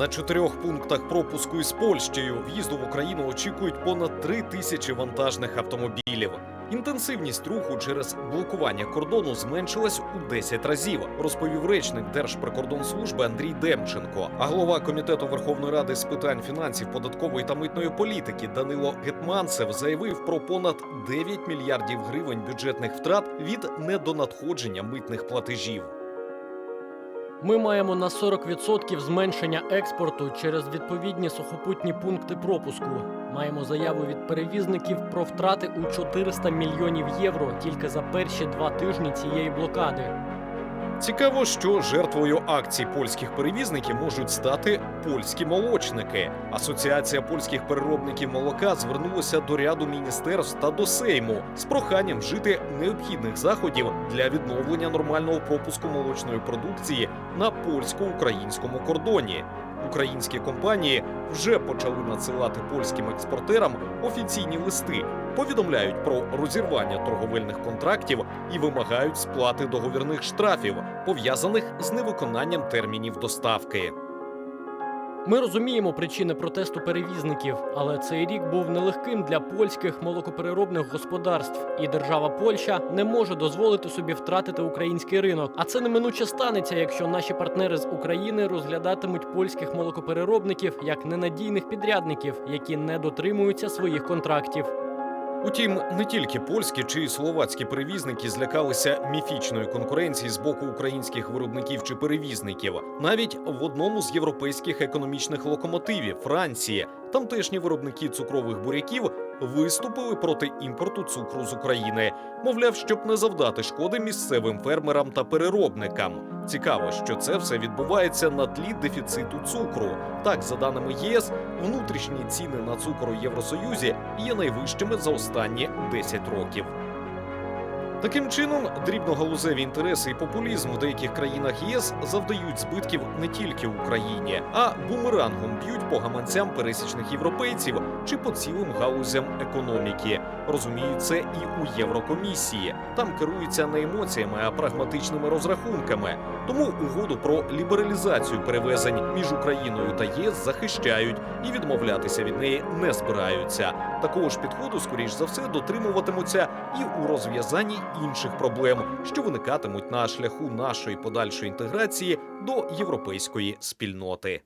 На чотирьох пунктах пропуску із Польщею в'їзду в Україну очікують понад три тисячі вантажних автомобілів. Інтенсивність руху через блокування кордону зменшилась у 10 разів, розповів речник Держприкордонслужби Андрій Демченко. А голова комітету Верховної Ради з питань фінансів, податкової та митної політики Данило Гетманцев заявив про понад 9 мільярдів гривень бюджетних втрат від недонадходження митних платежів. Ми маємо на 40% зменшення експорту через відповідні сухопутні пункти пропуску. Маємо заяву від перевізників про втрати у 400 мільйонів євро тільки за перші два тижні цієї блокади. Цікаво, що жертвою акцій польських перевізників можуть стати польські молочники. Асоціація польських переробників молока звернулася до ряду міністерств та до Сейму з проханням вжити необхідних заходів для відновлення нормального пропуску молочної продукції на польсько-українському кордоні. Українські компанії вже почали надсилати польським експортерам офіційні листи, повідомляють про розірвання торговельних контрактів і вимагають сплати договірних штрафів, пов'язаних з невиконанням термінів доставки. Ми розуміємо причини протесту перевізників, але цей рік був нелегким для польських молокопереробних господарств, і держава Польща не може дозволити собі втратити український ринок. А це неминуче станеться, якщо наші партнери з України розглядатимуть польських молокопереробників як ненадійних підрядників, які не дотримуються своїх контрактів. Утім, не тільки польські чи словацькі перевізники злякалися міфічної конкуренції з боку українських виробників чи перевізників. Навіть в одному з європейських економічних локомотивів Франції тамтешні виробники цукрових буряків виступили проти імпорту цукру з України, мовляв, щоб не завдати шкоди місцевим фермерам та переробникам. Цікаво, що це все відбувається на тлі дефіциту цукру. Так, за даними ЄС, внутрішні ціни на цукор у Євросоюзі є найвищими за останні 10 років. Таким чином, дрібногалузеві інтереси і популізм в деяких країнах ЄС завдають збитків не тільки Україні, а бумерангом б'ють по гаманцям пересічних європейців чи по цілим галузям економіки. Розуміють це і у Єврокомісії. Там керуються не емоціями, а прагматичними розрахунками. Тому угоду про лібералізацію перевезень між Україною та ЄС захищають і відмовлятися від неї не збираються. Такого ж підходу, скоріш за все, дотримуватимуться і у розв'язанні інших проблем, що виникатимуть на шляху нашої подальшої інтеграції до європейської спільноти.